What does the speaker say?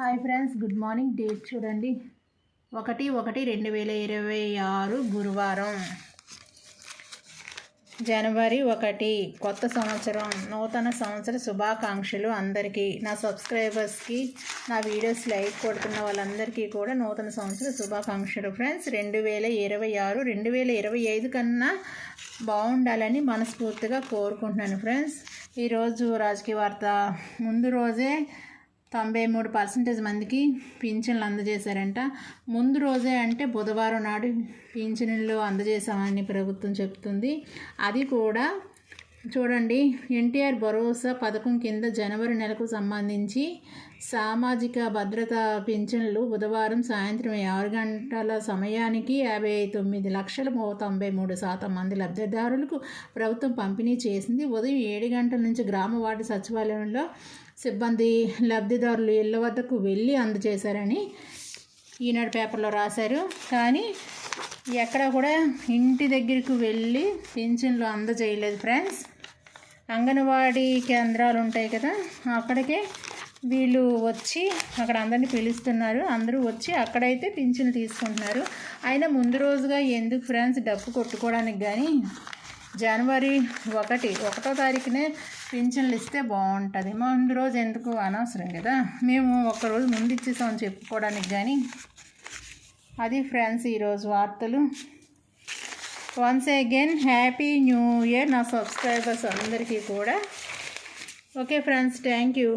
Hi friends good morning. Date చూడండి. ఒకటి ఒకటి రెండు వేల ఇరవై ఆరు గురువారం. జనవరి ఒకటి. కొత్త సంవత్సరం. నూతన సంవత్సర శుభాకాంక్షలు అందరికీ. నా సబ్స్క్రైబర్స్కి నా వీడియోస్ లైక్ కొడుతున్న వాళ్ళందరికీ కూడా నూతన సంవత్సర శుభాకాంక్షలు. ఫ్రెండ్స్ రెండు వేల ఇరవై ఆరు రెండు వేల ఇరవై ఐదు కన్నా బాగుండాలని మనస్ఫూర్తిగా కోరుకుంటున్నాను. ఫ్రెండ్స్ ఈరోజు రాజకీయ వార్త. ముందు రోజే తొంభై మూడు పర్సెంటేజ్ మందికి పింఛన్లు అందజేశారంట. ముందు రోజే అంటే బుధవారం నాడు పింఛన్లు అందజేశామని ప్రభుత్వం చెప్తుంది. అది కూడా చూడండి ఎన్టీఆర్ భరోసా పథకం కింద జనవరి నెలకు సంబంధించి సామాజిక భద్రత పింఛన్లు బుధవారం సాయంత్రం ఆరు గంటల సమయానికి యాభై తొమ్మిది లక్షల తొంభై మూడు శాతం మంది లబ్ధిదారులకు ప్రభుత్వం పంపిణీ చేసింది. ఉదయం ఏడు గంటల నుంచి గ్రామ వార్డు సచివాలయంలో సిబ్బంది లబ్ధిదారులు ఇళ్ళ వద్దకు వెళ్ళి అందజేశారని ఈనాడు పేపర్లో రాశారు. కానీ ఎక్కడ కూడా ఇంటి దగ్గరికి వెళ్ళి పింఛన్లు అందజేయలేదు ఫ్రెండ్స్. అంగన్వాడీ కేంద్రాలు ఉంటాయి కదా అక్కడికే వీళ్ళు వచ్చి అక్కడ అందరినీ పిలుస్తున్నారు. అందరూ వచ్చి అక్కడైతే పింఛన్లు తీసుకుంటున్నారు. అయినా ముందు రోజుగా ఎందుకు ఫ్రెండ్స్ డబ్బు కొట్టుకోవడానికి కానీ జనవరి ఒకటి ఒకటో తారీఖునే పింఛన్లు ఇస్తే బాగుంటుంది. ముందు రోజు ఎందుకు అనవసరం కదా? మేము ఒకరోజు ముందు ఇచ్చేసామని చెప్పుకోవడానికి కానీ అది ఫ్రెండ్స్ ఈరోజు వార్తలు. Once again happy new year నా సబ్స్క్రైబర్స్ అందరికీ కూడా. Okay friends thank you